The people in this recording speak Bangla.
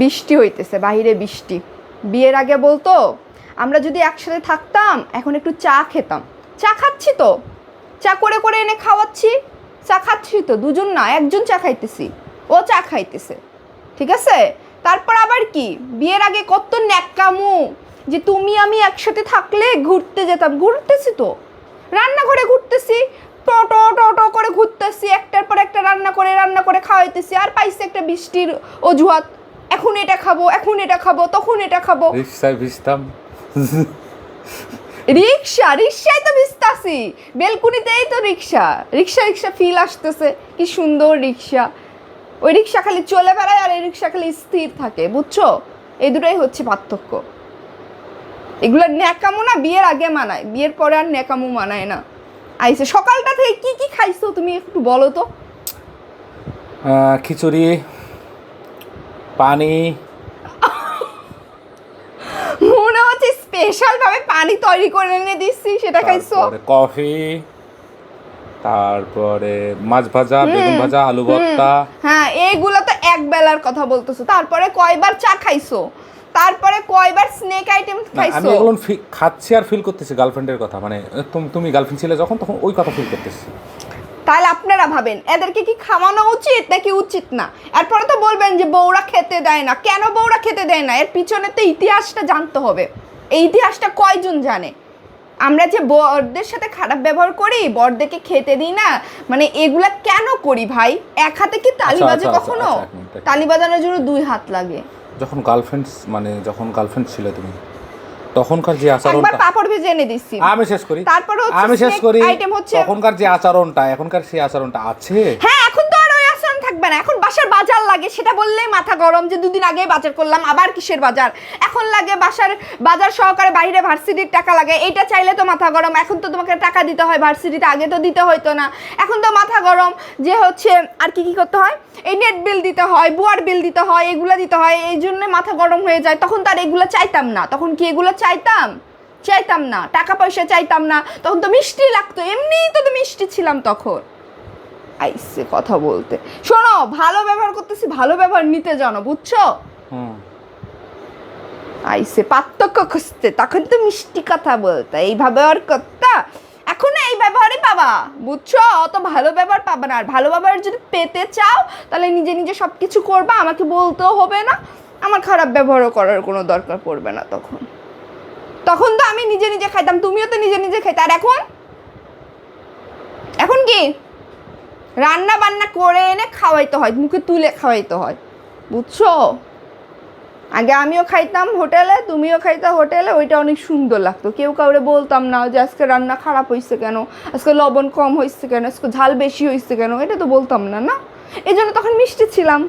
বৃষ্টি হইতেছে, বাহিরে বৃষ্টি। বিয়ের আগে বলতো, আমরা যদি একসাথে থাকতাম, এখন একটু চা খেতাম। চা খাচ্ছি তো? চা করে করে এনে খাওয়াচ্ছি? চা খাচ্ছি তো, দুজন না, একজন চা খাইতেছি, ও চা খাইতেছে। ঠিক আছে? তারপর আবার কি? বিয়ের আগে কত ন্যাক্কামু যে তুমি, আমি একসাথে থাকলে ঘুরতে যেতাম, ঘুরতেছি তো। রান্নাঘরে ঘুরতেছি টো টো করে ঘুরতেছি, একটার পর একটা রান্না করে রান্না করে খাওয়াইতেছি, আর পাইছি একটা বৃষ্টির অজুহাত। এখন এটা খাব এখন এটা খাব তখন এটা খাব। রিক্সায় ভিজতাম। রিক্সা রিক্সায় তো ভিজতাছি। বেলকুনিতেই তো রিক্সা। রিক্সা রিক্সা ফিল আসতেছে। কি সুন্দর রিক্সা। ওই রিক্সা খালি চলে বেড়ায় আর এই রিক্সা খালি স্থির থাকে বুঝছ? এই দুটোই হচ্ছে পার্থক্য। এগুলো ন্যাকামো না বিয়ের আগে মানায়। বিয়ের পরে আর ন্যাকামো মানায় না। আইসে সকালটা থেকে কি কি খাইছো তুমি একটু বলো তো। খিচুড়ি পানি। মনে হচ্ছে স্পেশাল ভাবে পানি তৈরি করে এনে দিচ্ছি সেটা খাইছো? কফি তারপরে মাছ ভাজা বেগুন ভাজা আলু ভর্তা। হ্যাঁ এইগুলো তো এক বেলার কথা বলতেছো। তারপরে কয়বার চা খাইছো? তারপরে কয়বার স্নেক আইটেম না, আমি খাইছো? এগুলো খাচ্ছি আর ফিল করতেছি গার্লফ্রেন্ডের কথা। মানে তুম- তুমি গার্লফ্রেন্ড ছিলে যখন তখন ওই কথা ফিল করতেছি। তাহলে আপনারা ভাবেন এদেরকে কি খাওয়ানো উচিত নাকি উচিত না? এরপরে তো বলবেন যে বউরা খেতে দেয় না। কেন বউরা খেতে দেয় না? এর পিছনে তো ইতিহাসটা জানতে হবে। এই ইতিহাসটা কয়জন জানে? আমরা যে বরদের সাথে খারাপ ব্যবহার করি বরদেরকে খেতে দিই না মানে এগুলা কেন করি ভাই? এক হাতে কি তালি আচ্ছা, বাজে আচ্ছা, কখনো? আচ্ছা, এক তালি বাজানোর জন্য দুই হাত লাগে। যখন গার্লফ্রেন্ড মানে যখন গার্লফ্রেন্ড ছিলে তুমি? তখনকার যে আচরণটা পাপড় ভেজে এনে দিছি আমি শেষ করি। তারপরে আমি শেষ করি আইটেম হচ্ছে- তখনকার যে আচরণটা এখনকার সেই আচরণটা আছে? হ্যাঁ এখন তো আর ওই আচরণ থাকবে না এখন বাসার বাজার লাগে, সেটা বললেই মাথা গরম যে দুদিন আগে বাজার করলাম, আবার কিসের বাজার? এখন লাগে বাসার বাজার সহকারে বাইরে ভার্সিটির টাকা লাগে, এইটা চাইলে তো মাথা গরম, এখন তো তোমাকে টাকা দিতে হয় ভার্সিটিতে, আগে তো দিতে হইতো না। এখন তো মাথা গরম যে হচ্ছে, আর কি কি করতে হয়? এই নেট বিল দিতে হয়, বুয়ার বিল দিতে হয়, এগুলো দিতে হয়, এই জন্য মাথা গরম হয়ে যায়। তখন তো আর এগুলো চাইতাম না। তখন কি এগুলো চাইতাম? চাইতাম না। টাকা পয়সা চাইতাম না। তখন তো মিষ্টি লাগতো, এমনিই তো মিষ্টি ছিলাম তখন। আইসে কথা বলতে। শোনো ভালো ব্যবহার করতেছি ভালো ব্যবহার নিতে জানো বুঝছ? হুম। আইসে পার্থক্য খুঁজতে তখন তো মিষ্টি কথা বলতে এই ব্যবহার করতা। এখন এই ব্যবহারই পাবা বুঝছ? অত ভালো ব্যবহার পাবা না আর ভালো ব্যবহার যদি পেতে চাও তাহলে নিজে নিজে সব কিছু করবা আমাকে বলতেও হবে না। আমার খারাপ ব্যবহারও করার কোনো দরকার পড়বে না তখন। তখন তো আমি নিজে নিজে খাইতাম তুমিও তো নিজে নিজে খাইতে আর এখন? এখন কি? রান্না বান্না করে এনে খাওয়াইতে হয়, মুখে তুলে খাওয়াইতে হয়। বুঝছ? আগে আমিও খাইতাম হোটেলে, তুমিও খাইতা হোটেলে, ওইটা অনেক সুন্দর লাগতো। কেউ কাউরে বলতাম না যে আজকে রান্না খারাপ হয়েছে কেন, আজকে লবণ কম হয়েছে কেন, আজকে ঝাল বেশি হয়েছে কেন, এটা তো বলতাম না না? এই জন্য তখন মিষ্টি ছিলাম।